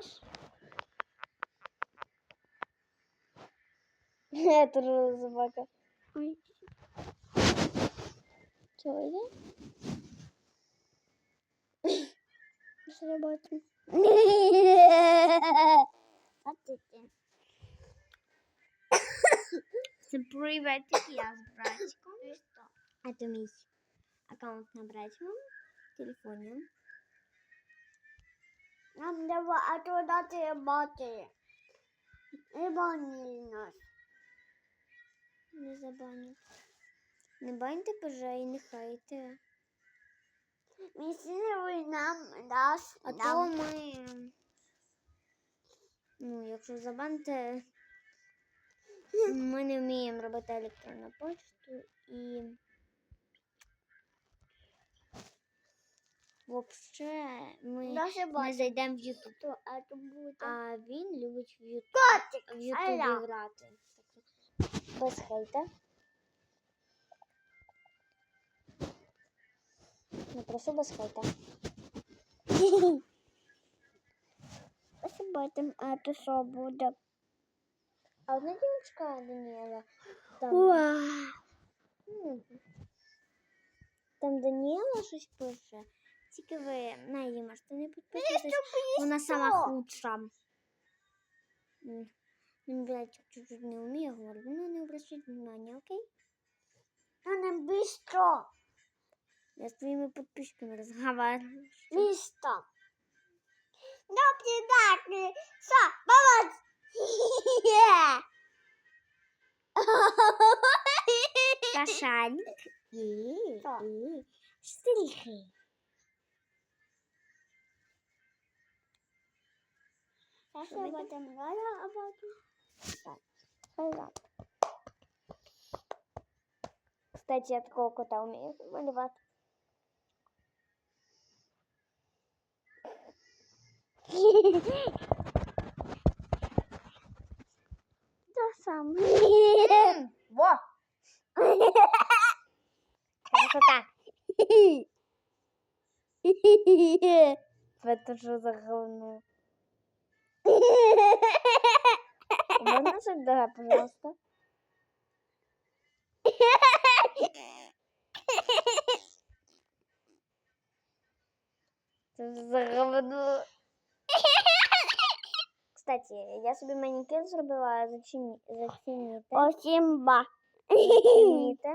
наш. Это же собака. Ой. Чего это? Що робити? А ти ти? Це приветик, я з братиком. Это мій аккаунт на братиком в телефоні. Нам треба а бати. І банили нас. Не забаню. Не баньте, боже, і не хайте. Місцевий нам дасть. А то ми. Ну, якщо забанте, ми не вміємо робити електронну почту і. Вообще, ми не зайдемо в Ютуб. А він любить в Ютуб в Ютубі грати. Без хейта. Не прошу без хейта. Посмотрим, а то що буде. А одна дівчинка Даніела. Там, Вау. м, там Даніела щось пише. Тільки ви на її можете не підписуватись. Вона сама худша. М, Він, блядь, чуть-чуть не вміє говорити. Ну, не обращайте внимания, окей? Она быстро, Я з твоїми підписчиками розговариваю. быстро. Добрый день, все, баланс. Кашаник і, Що? Будем говорить об этом. Хайла. Кстати, я такого кота умею малювати. То сам. Во! Красота! Это что за говно? Можно сюда, пожалуйста? Что за? Кстати, я собі манекен зробила, зачині, зацініть. Осимба. Зацініть.